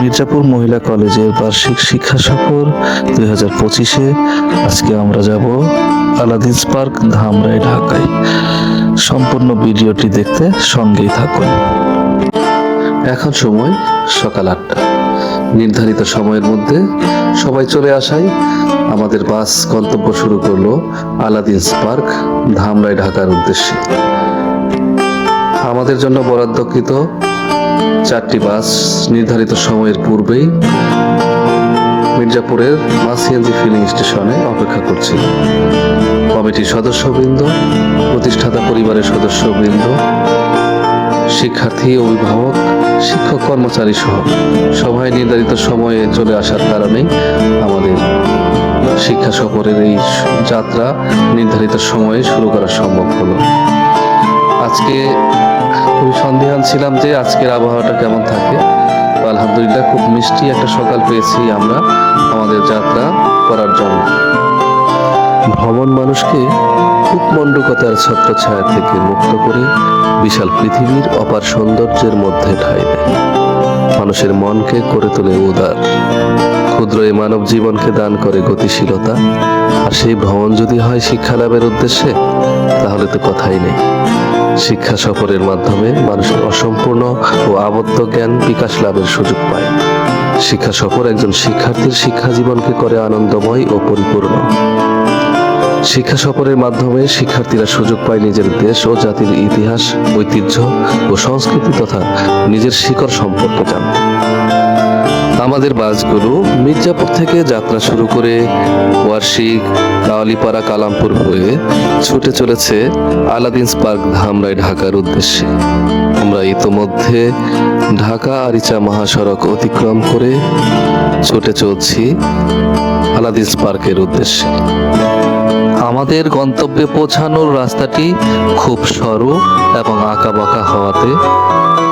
মির্জাপুর মহিলা কলেজের বার্ষিক শিক্ষা সফর দুই হাজার পঁচিশে। আজকে আমরা যাব আলাদিস পার্ক, ধামরাই, ঢাকায়। সম্পূর্ণ ভিডিওটি দেখতে সঙ্গেই থাকুন। এখন সময় সকাল আটটা। নির্ধারিত সময়ের মধ্যে সবাই চলে আসায় আমাদের বাস গন্তব্য শুরু করল আলাদিস পার্ক, ধামরাই, ঢাকার উদ্দেশ্যে। আমাদের জন্য বরাদ্দকৃত চারটি বাস নির্ধারিত সময়ের পূর্বেই মির্জাপুরের মাসিয়ানজি ফিলিং স্টেশনে অপেক্ষা করছিল। কমিটির সদস্যবৃন্দ, প্রতিষ্ঠাতা পরিবারের সদস্যবৃন্দ, শিক্ষার্থী, অভিভাবক, শিক্ষক কর্মচারী সহ সবাই নির্ধারিত সময়ে চলে আসার কারণে আমাদের শিক্ষা সফরের এই যাত্রা নির্ধারিত সময়ে শুরু করা সম্ভব হলো। আজকে খুবই সন্দেহান ছিলাম যে আজকের আবহাওয়াটা কেমন থাকে। আলহামদুলিল্লাহ খুব মিষ্টি একটা সকাল পেয়েছি আমরা আমাদের যাত্রা করার জন্য। ভ্রমণ মানুষকে কূপমণ্ডকতার ছত্রছায়া থেকে মুক্ত করে বিশাল পৃথিবীর অপার সৌন্দর্যের মধ্যে ঠাঁই দেয়। মানুষের মনকে করে তোলে উদার। ক্ষুদ্র এই মানব জীবনকে দান করে গতিশীলতা। আর সেই ভ্রমণ যদি হয় শিক্ষা লাভের উদ্দেশ্যে, তাহলে তো কথাই নেই। শিক্ষা সফরের মাধ্যমে মানুষের অসম্পূর্ণ ও আবদ্ধ জ্ঞান বিকাশ লাভের সুযোগ পায়। শিক্ষা সফর একজন শিক্ষার্থীর শিক্ষা জীবনকে করে আনন্দময় ও পরিপূর্ণ। শিক্ষা সফরের মাধ্যমে শিক্ষার্থীরা সুযোগ পায় নিজের দেশ ও জাতির ইতিহাস, ঐতিহ্য ও সংস্কৃতি তথা নিজের শিকড় সম্পর্কে জানতে আমাদের বাসগুলো মির্জাপুর থেকে যাত্রা শুরু করে বার্ষিক কাওয়ালিপাড়া কালামপুর হয়ে ছুটে চলেছে আলাদিন পার্ক ধামরাই ঢাকার উদ্দেশ্যে। আমরা ইতোমধ্যে ঢাকা আরিচা মহাসড়ক অতিক্রম করে ছুটে চলছি আলাদিন পার্কের উদ্দেশ্যে। আমাদের গন্তব্যে পৌঁছানোর রাস্তাটি খুব সরু এবং আঁকাবাঁকা হওয়াতে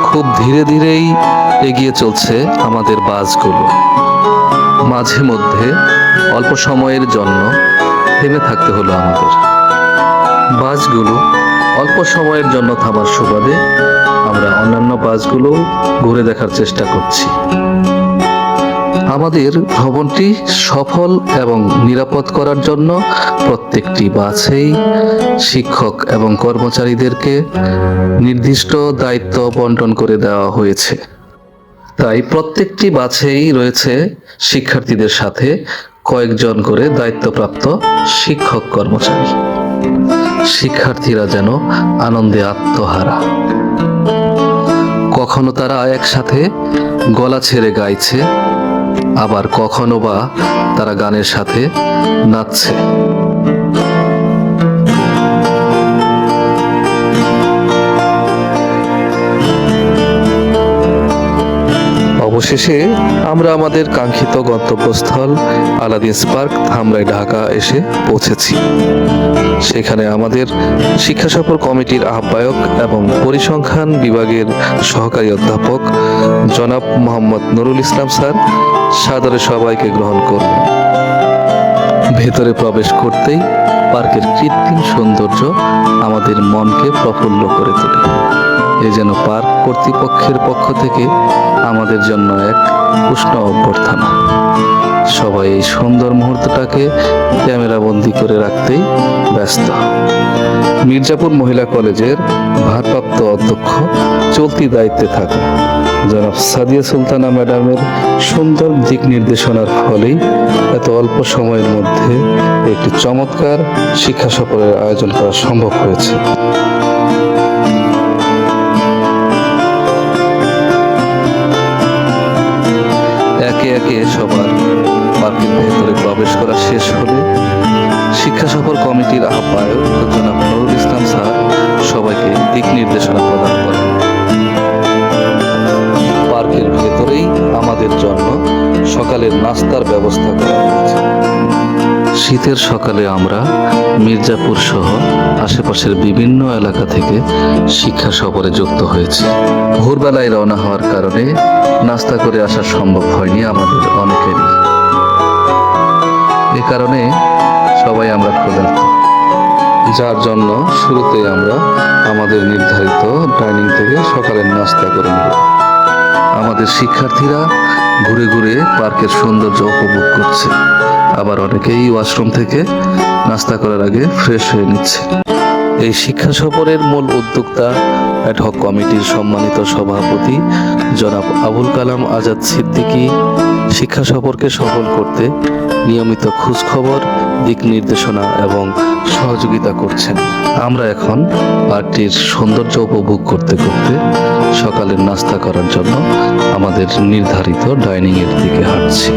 খুব ধীরে ধীরেই এগিয়ে চলছে আমাদের বাসগুলো। মাঝে মধ্যে অল্প সময়ের জন্য থেমে থাকতে হলো আমাদের। বাসগুলো অল্প সময়ের জন্য থামার সুবাদে আমরা অন্যান্য বাসগুলো ঘুরে দেখার চেষ্টা করছি। আমাদের ভ্রমণটি সফল এবং নিরাপদ করার জন্য প্রত্যেকটি বাসেই শিক্ষক এবং কর্মচারীদেরকে নির্দিষ্ট দায়িত্ব বন্টন করে দেওয়া হয়েছে। তাই প্রত্যেকটি বাসেই রয়েছে শিক্ষার্থীদের সাথে কয়েকজন করে দায়িত্বপ্রাপ্ত শিক্ষক কর্মচারী। শিক্ষার্থীরা যেন আনন্দে আত্মহারা। কখনো তারা একসাথে গলা ছেড়ে গাইছে আবার কখনো বা তারা গানের সাথে নাচছে। অবশেষে আমরা আমাদের কাঙ্ক্ষিত গন্তব্যস্থল আলাদিন পার্ক ধামরাই, ঢাকা এসে পৌঁছেছি। সেখানে আমাদের শিক্ষা সফর কমিটির আহ্বায়ক এবং পরিসংখ্যান বিভাগের সহকারী অধ্যাপক জনাব মোহাম্মদ নুরুল ইসলাম স্যার সাদরে সবাইকে গ্রহণ করল ভেতরে প্রবেশ করতেই পার্কের কৃত্রিম সৌন্দর্য আমাদের মনকে প্রফুল্ল করে তোলে। এ যেন পার্ক কর্তৃপক্ষের পক্ষ থেকে আমাদের জন্য এক উষ্ণ অভ্যর্থনা। সবাই এই সুন্দর মুহূর্তটাকে ক্যামেরাবন্দি করে রাখতেই ব্যস্ত। মির্জাপুর মহিলা কলেজের ভারপ্রাপ্ত অধ্যক্ষ চলতি দায়িত্বে থাকা। জনাব সাদিয়া সুলতানা ম্যাডামের সুন্দর দিক নির্দেশনার ফলেই এত অল্প সময়ের মধ্যে একটি চমৎকার শিক্ষা সফরের আয়োজন করা সম্ভব হয়েছে। সফর কমিটির আহ্বায়ক জনাব নুরুল ইসলাম স্যার সবাইকে দিক নির্দেশনা প্রদান করেন। পার্কের ভেতরেই আমাদের জন্য সকালের নাস্তার ব্যবস্থা করা হয়েছে। শীতের সকালে আমরা মির্জাপুর সহ আশেপাশের বিভিন্ন এলাকা থেকে শিক্ষা সফরে যুক্ত হয়েছি। ভোরবেলায় রওনা হওয়ার কারণে নাস্তা করে আসা সম্ভব হয়নি আমাদের অনেকেরই। এ কারণে সবাই আমরা ক্ষুধার্ত যার জন্য শুরুতে আমরা আমাদের নির্ধারিত ডাইনিং থেকে সকালের নাস্তা করে নেব। আমাদের শিক্ষার্থীরা ঘুরে ঘুরে পার্কের সৌন্দর্য উপভোগ করছে। আবার অনেকেই ওয়াশরুম থেকে নাস্তা করার আগে ফ্রেশ হয়ে নিচ্ছে। এই শিক্ষা সফরের মূল উদ্যোক্তা অ্যাডহক কমিটির সম্মানিত সভাপতি জনাব আবুল কালাম আজাদ সিদ্দিকী শিক্ষা সফরকে সফল করতে নিয়মিত খোঁজখবর, দিক নির্দেশনা এবং সহযোগিতা করছেন। আমরা এখন পার্কটির সৌন্দর্য উপভোগ করতে করতে সকালের নাস্তা করার জন্য আমাদের নির্ধারিত ডাইনিং এর দিকে হাঁটছি।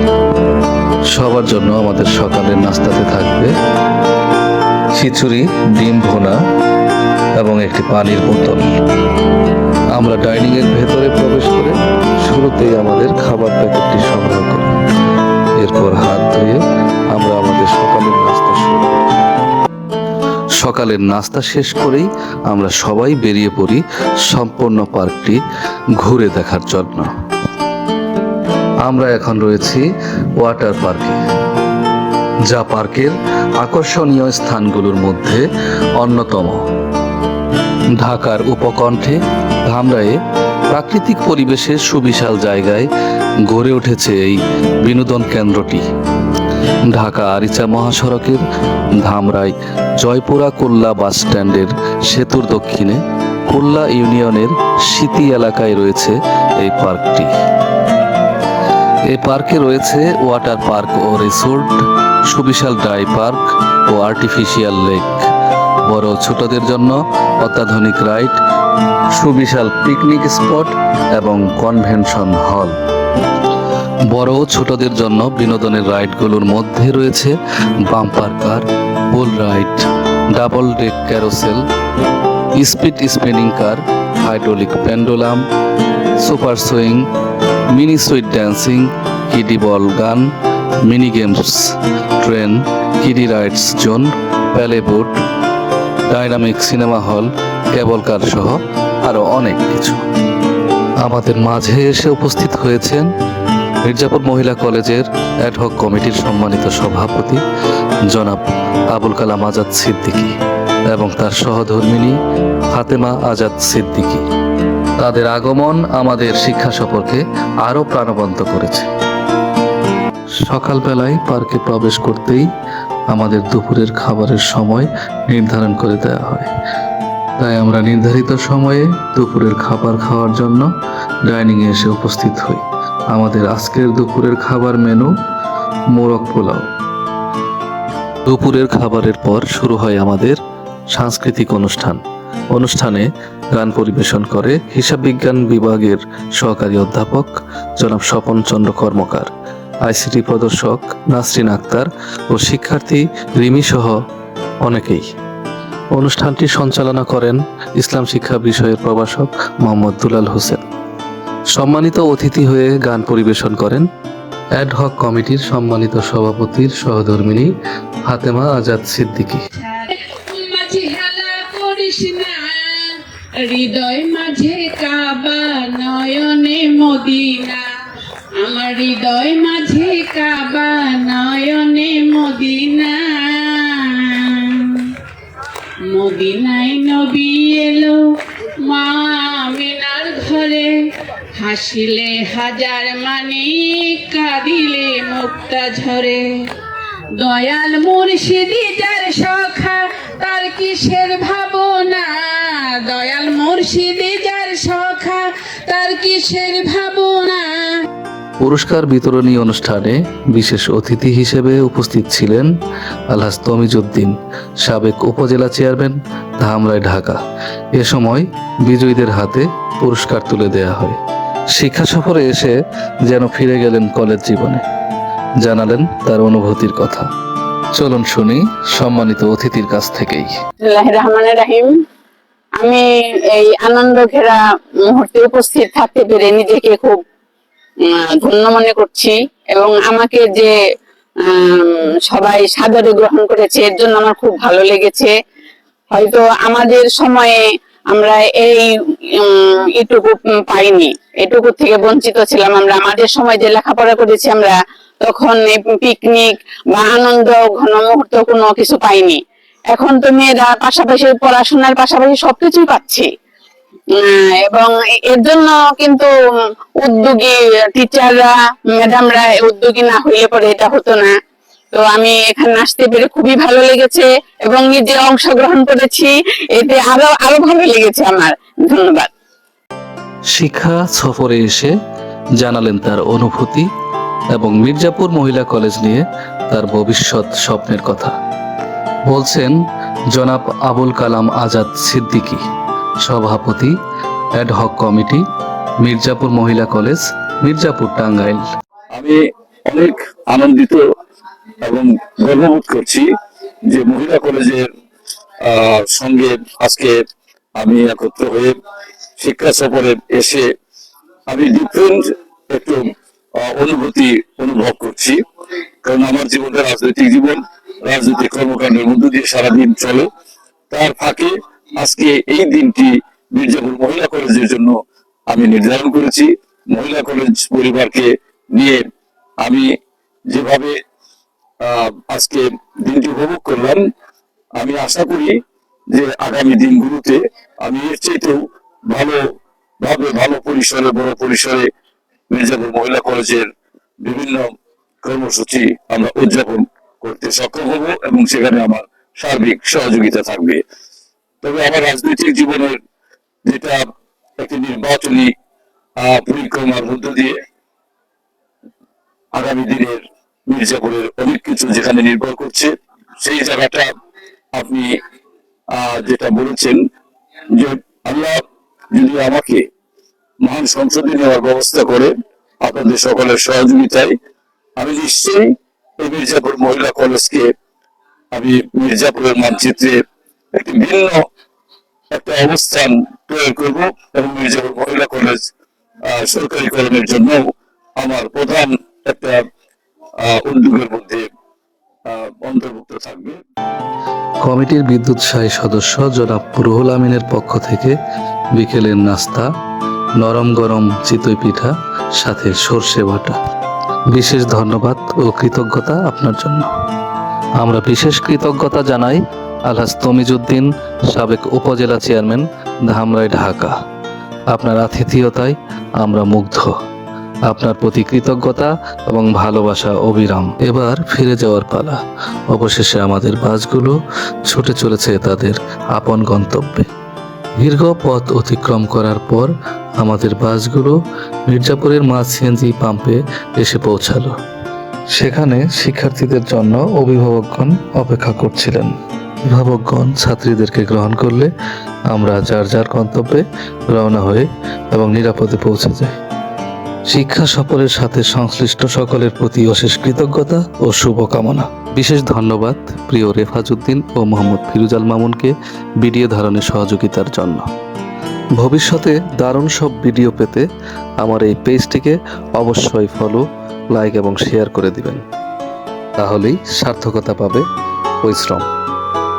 সবার জন্য আমাদের সকালের নাস্তাতে থাকবে খিচুড়ি, ডিম ভোনা এবং একটি পানির বোতল। আমরা ডাইনিং এর ভেতরে প্রবেশ করে শুরুতেই আমাদের খাবার প্যাকেটটি সংগ্রহ করি। এরপর হাত ধুয়ে আমরা আমাদের সকালের নাস্তা শুরু করি। সকালের নাস্তা শেষ করেই আমরা সবাই বেরিয়ে পড়ি সম্পূর্ণ পার্কটি ঘুরে দেখার জন্য। আমরা এখন রয়েছি ওয়াটার পার্কে, যা পার্কের আকর্ষণীয় স্থানগুলোর মধ্যে অন্যতম। ঢাকার উপকণ্ঠে ধামরায়ে প্রাকৃতিক পরিবেশের সুবিশাল জায়গায় গড়ে উঠেছে এই বিনোদন কেন্দ্রটি। ঢাকা আরিচা মহাসড়কের ধামরাই জয়পুরা কোল্লা বাস স্ট্যান্ডের সেতুর দক্ষিণে কোল্লা ইউনিয়নের সিতি এলাকায় রয়েছে এই পার্কটি। এই পার্কে রয়েছে ওয়াটার পার্ক ও রিসোর্ট, সুবিশাল ড্রাই পার্ক ও আর্টিফিশিয়াল লেক। বড় ছোটদের জন্য অত্যাধুনিক রাইড, সুবিশাল পিকনিক স্পট এবং কনভেনশন হল। বড় ছোটদের জন্য বিনোদনের রাইডগুলোর মধ্যে রয়েছে bumper car, bull ride, double deck carousel, speed spinning car, hydraulic pendulum, super swing, mini sweet dancing, kiddie ball gun, mini games, train, kiddie rides zone pedal boat dynamic cinema hall, cable car সহ আরও অনেক কিছু। আমাদের মাঝে এসে উপস্থিত হয়েছেন মির্জাপুর মহিলা কলেজের অ্যাডহক কমিটির সম্মানিত সভাপতি জনাব আবুল কালাম আজাদ সিদ্দিকী এবং তার সহধর্মিনী ফাতেমা আজাদ সিদ্দিকী। তাদের আগমন আমাদের শিক্ষা সফরকে আরও প্রাণবন্ত করেছে। সকালবেলায় পার্কে প্রবেশ করতেই আমাদের দুপুরের খাবারের সময় নির্ধারণ করে দেওয়া হয়। তাই আমরা নির্ধারিত সময়ে দুপুরের খাবার খাওয়ার জন্য ডাইনিংয়ে এসে উপস্থিত হই। আমাদের আজকের দুপুরের খাবার মেনু মোরগ পোলাও। দুপুরের খাবারের পর শুরু হয় আমাদের সাংস্কৃতিক অনুষ্ঠান। অনুষ্ঠানে গান পরিবেশন করে হিসাব বিজ্ঞান বিভাগের সহকারী অধ্যাপক জনাব স্বপন চন্দ্র কর্মকার। আইসিটি প্রদর্শক নাসরিন আক্তার ও শিক্ষার্থী রিমি সহ অনেকেই। অনুষ্ঠানটি সঞ্চালনা করেন ইসলাম শিক্ষা বিষয়ের প্রভাষক মোহাম্মদ দুলাল হোসেন। সম্মানিত অতিথি হয়ে গান পরিবেশন করেন অ্যাডহক কমিটির সম্মানিত সভাপতির সহধর্মিনী ফাতেমা আজাদ সিদ্দিকী। হৃদয় মাঝে কাবা নয়নে মদিনা। আমার হৃদয় মাঝে কাবা নয়নে মদিনা। মদিনায় নবী এলো মা আমিনার ঘরে। হাসিলে হাজার মানি, কাঁদিলে মুক্তা ঝরে। দয়াল মুর্শিদি যার সখা, তার কিসের ভাবনা? দয়াল মুর্শিদি যার সখা, তার কিসের ভাবনা? পুরস্কার বিতরণী অনুষ্ঠানে বিশেষ অতিথি হিসেবে উপস্থিত ছিলেন আলহাজ তমিজুদ্দিন, সাবেক উপজেলা চেয়ারম্যান ধামরাই, ঢাকা। এ সময় বিজয়ীদের হাতে পুরস্কার তুলে দেয়া হয়। শিক্ষা সফরে এসে যেন ফিরে গেলেন কলেজ জীবনে। জানালেন তার অনুভূতির কথা। চলুন শুনি সম্মানিত অতিথির কাছ থেকেই। আমি এই আনন্দ ঘেরা মুহূর্তে উপস্থিত থাকতে পেরে নিজেকে খুব ধন্য মনে করছি এবং আমাকে যে সবাই সাদরে গ্রহণ করেছে, এর জন্য আমার খুব ভালো লেগেছে। হয়তো আমাদের সময়ে আমরা এই এটুকু পাইনি। এটুকু থেকে বঞ্চিত ছিলাম আমরা। আমাদের সময় যে লেখাপড়া করেছি আমরা, তখন পিকনিক বা আনন্দ, ঘন মুহূর্ত কোনো কিছু পাইনি। এখন তো মেয়েরা পাশাপাশি পড়াশোনার পাশাপাশি সবকিছুই পাচ্ছে। এবং এ- এর জন্য কিন্তু উদ্যোগী টিচাররা ম্যাডামরা উদ্যোগী না হইলে পরে এটা হতো না। তো আমি এখানে আসতে পেরে খুবই ভালো লেগেছে এবং নিজে অংশগ্রহণ করেছি, এতে আরও আরও ভালো লেগেছে আমার। ধন্যবাদ। শিক্ষা সফরে এসে জানালেন তার অনুভূতি এবং মির্জাপুর মহিলা কলেজ নিয়ে তার ভবিষ্যৎ স্বপ্নের কথা। বলছেন, জনাব আবুল কালাম আজাদ সিদ্দিকী। সভাপতি অ্যাডহক কমিটি মির্জাপুর মহিলা কলেজ, মির্জাপুর টাঙ্গাইল। আমি অনেক আনন্দিত এবং গর্ববোধ করছি যে মহিলা কলেজের সঙ্গে আজকে আমি একত্র হয়ে শিক্ষা সফরে এসে আমি ডিফারেন্ট একটু অনুভূতি অনুভব করছি। কারণ আমার জীবনটা রাজনৈতিক জীবন, রাজনৈতিক কর্মকাণ্ডের মধ্য দিয়ে সারাদিন চলে। তার ফাঁকে আজকে এই দিনটি মির্জাপুর মহিলা কলেজের জন্য আমি নির্ধারণ করেছি। মহিলা কলেজ পরিবারকে নিয়ে আমি যেভাবে আজকে দিনটি উপভোগ করলাম, আমি আশা করি যে আগামী দিনগুলোতে আমি এর চাইতেও ভালো ভাবে, ভালো পরিসরে, বড় পরিসরে মির্জাপুর মহিলা কলেজের বিভিন্ন কর্মসূচি আমরা উদযাপন করতে সক্ষম হব এবং সেখানে আমার সার্বিক সহযোগিতা থাকবে। তবে আমার রাজনৈতিক জীবনের যেটা একটি নির্বাচনী পরিক্রমার মধ্য দিয়ে আগামী দিনের মির্জাপুরের অনেক কিছু যেখানে নির্ভর করছে, সেই জায়গাটা আপনি যেটা বলেছেন যে আল্লাহ যদি আমাকে মহান সংসদে নেওয়ার ব্যবস্থা করে আপনাদের সকলের সহযোগিতায়, আমি নিশ্চয়ই এই মির্জাপুর মহিলা কলেজকে আমি মির্জাপুরের মানচিত্রে একটি ভিন্ন একটা অবস্থান তৈরি করব এবং মির্জাপুর মহিলা কলেজ সরকারিকরণের জন্য আমার প্রধান একটা উদ্যোগের মধ্যে অন্তর্ভুক্ত থাকবে। কমিটির বিদ্যুৎসাহী সদস্য জনাব রুহুল আমিনের পক্ষ থেকে বিকেলের নাস্তা, নরম গরম চিতই পিঠা, সাথে সর্ষে বাটা। বিশেষ ধন্যবাদ ও কৃতজ্ঞতা আপনার জন্য। আমরা বিশেষ কৃতজ্ঞতা জানাই আলহাজ তমিজুদ্দিন, সাবেক উপজেলা চেয়ারম্যান, ধামরাই, ঢাকা। আপনার আতিথেয়তায় আমরা মুগ্ধ। আপনার প্রতি কৃতজ্ঞতা এবং ভালোবাসা অবিরাম। এবার ফিরে যাওয়ার পালা। অবশেষে আমাদের বাসগুলো ছুটে চলেছে তাদের আপন গন্তব্যে। দীর্ঘ পথ অতিক্রম করার পর আমাদের বাসগুলো মির্জাপুরের মা সিএনজি পাম্পে এসে পৌঁছালো। সেখানে শিক্ষার্থীদের জন্য অভিভাবকগণ অপেক্ষা করছিলেন। অভিভাবকগণ, ছাত্রীদেরকে গ্রহণ করলে আমরা যার যার গন্তব্যে রওনা হয়ে এবং নিরাপদে পৌঁছে যাই। শিক্ষা সফরের সাথে সংশ্লিষ্ট সকলের প্রতি অশেষ কৃতজ্ঞতা ও শুভকামনা। বিশেষ ধন্যবাদ প্রিয় রেফাজউদ্দিন ও মোহাম্মদ ফিরুজাল মামুনকে ভিডিও ধারণে সহযোগিতার জন্য। ভবিষ্যতে দারুণ সব ভিডিও পেতে আমার এই পেজটিকে অবশ্যই ফলো লাইক এবং শেয়ার করে দিবেন। তাহলেই সার্থকতা পাবে পরিশ্রম।